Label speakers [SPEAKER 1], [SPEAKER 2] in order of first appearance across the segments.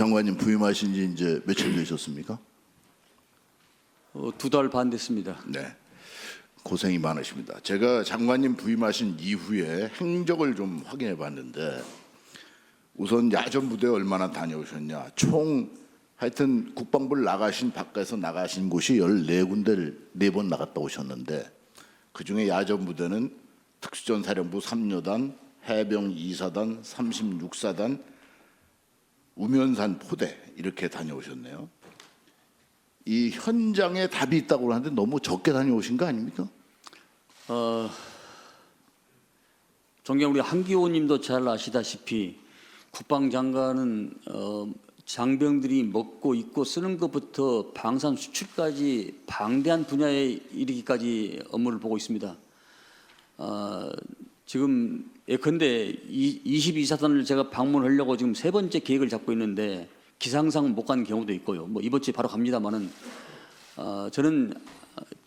[SPEAKER 1] 장관님 부임하신 지 이제 며칠 되셨습니까?
[SPEAKER 2] 어, 두 달 반 됐습니다.
[SPEAKER 1] 네. 고생이 많으십니다. 제가 장관님 부임하신 이후에 행적을 좀 확인해 봤는데 우선 야전 부대 얼마나 다녀오셨냐. 총 하여튼 국방부를 나가신 밖에서 나가신 곳이 14군데를 네 번 나갔다 오셨는데 그중에 야전 부대는 특수전사령부 3여단, 해병 2사단, 36사단, 우면산 포대 이렇게 다녀오셨네요. 이 현장에 답이 있다고 하는데 너무 적게 다녀오신 거 아닙니까?
[SPEAKER 2] 어, 존경 우리 한기호님도 잘 아시다시피 국방장관은 어, 장병들이 먹고 입고 쓰는 것부터 방산 수출까지 방대한 분야에 이르기까지 업무를 보고 있습니다. 어, 지금 예컨대 22사단을 제가 방문하려고 지금 세 번째 계획을 잡고 있는데 기상상 못 간 경우도 있고요. 뭐 이번 주에 바로 갑니다만은 어, 저는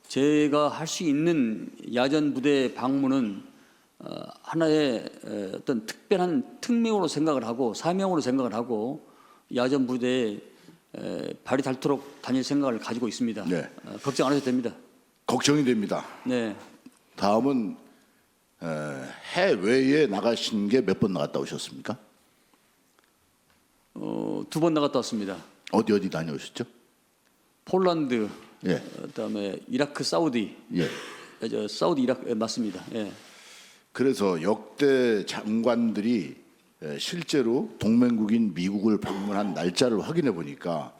[SPEAKER 2] 제가 할 수 있는 야전 부대 방문은 어, 하나의 에, 어떤 특별한 특명으로 생각을 하고 사명으로 생각을 하고 야전 부대에 에, 발이 닳도록 다닐 생각을 가지고 있습니다.
[SPEAKER 1] 네.
[SPEAKER 2] 어, 걱정 안 하셔도 됩니다.
[SPEAKER 1] 걱정이 됩니다.
[SPEAKER 2] 네,
[SPEAKER 1] 다음은 에, 해외에 나가신 게 몇 번 나갔다 오셨습니까?
[SPEAKER 2] 어, 두 번 나갔다 왔습니다.
[SPEAKER 1] 어디 어디 다녀오셨죠?
[SPEAKER 2] 폴란드,
[SPEAKER 1] 예,
[SPEAKER 2] 어, 그다음에 이라크, 사우디,
[SPEAKER 1] 예.
[SPEAKER 2] 에, 저 사우디 이라크 예, 맞습니다. 예.
[SPEAKER 1] 그래서 역대 장관들이 에, 실제로 동맹국인 미국을 방문한 날짜를 확인해 보니까